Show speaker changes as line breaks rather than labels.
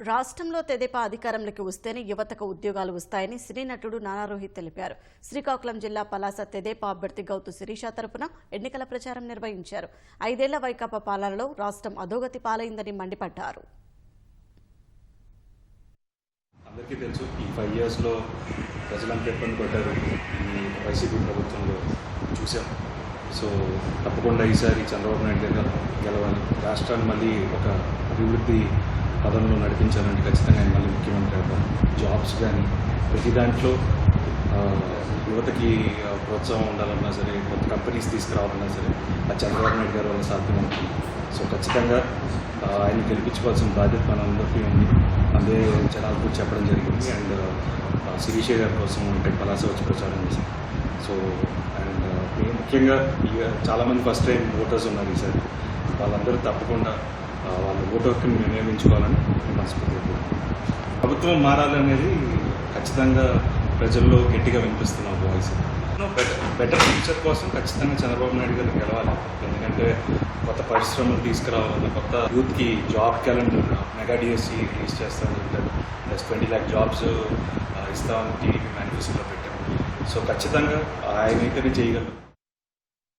రాష్ట్రంలో తెదేపా అధికారంలోకి వస్తేనే యువతకు ఉద్యోగాలు వస్తాయని సినీ నటుడు నానా రోహిత్ తెలిపారు. శ్రీకాకుళం జిల్లా పలాస తెదేపా అభ్యర్థి గౌతు శిరీష తరపున ఎన్నికల ప్రచారం నిర్వహించారు. ఐదేళ్ళ వైకాపా పాలనలో రాష్ట్రం అధోగతి పాలైందని మండిపడ్డారు.
అందరికీ తెలుసు ఈ ఫైవ్ ఇయర్స్లో ప్రజలంతా ఇబ్బంది పడ్డారు ఈ వైసీపీ ప్రభుత్వంలో చూసాం. సో తప్పకుండా ఈసారి చంద్రబాబు నాయుడు గారు గెలవాలి. రాష్ట్రాన్ని మళ్ళీ ఒక అభివృద్ధి పదంలో నడిపించాలంటే ఖచ్చితంగా ఆయన మళ్ళీ ముఖ్యమంత్రి అవుతారు. జాబ్స్ కానీ ప్రతి దాంట్లో యువతకి ప్రోత్సాహం ఉండాలన్నా సరే కొత్త కంపెనీస్ తీసుకురావాలన్నా సరే ఆ చంద్రబాబు నాయుడు గారు వల్ల సాధ్యం అవుతుంది. సో ఖచ్చితంగా ఆయన గెలిపించుకోవాల్సిన బాధ్యత మనందరికీ ఉంది. అదే జనాలకు కూడా చెప్పడం జరిగింది. అండ్ శిరీష గారి కోసం అంటే పలాస వచ్చి ప్రచారం చేశాం సో అండ్ ముఖ్యంగా ఇక చాలామంది ఫస్ట్ టైం ఓటర్స్ ఉన్నారు ఈసారి. వాళ్ళందరూ తప్పకుండా వాళ్ళ ఓటు నియమించుకోవాలని వినియోగించుకోవాలని మనస్ఫూర్తిగా ప్రభుత్వం మారాలనేది ఖచ్చితంగా ప్రజల్లో గట్టిగా వినిపిస్తున్న వాయిస్. బెటర్ బెటర్ ఫ్యూచర్ కోసం ఖచ్చితంగా చంద్రబాబు నాయుడు గారు గెలవాలి. ఎందుకంటే కొత్త పరిశ్రమలు తీసుకురావాలని కొత్త యూత్కి job calendar mega DSC release చేస్తామని చెప్పారు ప్లస్ ట్వంటీ ల్యాక్ జాబ్స్ ఇస్తామని టీడీపీ మేనిఫెస్టోలో పెట్టాము సో ఖచ్చితంగా ఆయన అయితేనే చేయగలరు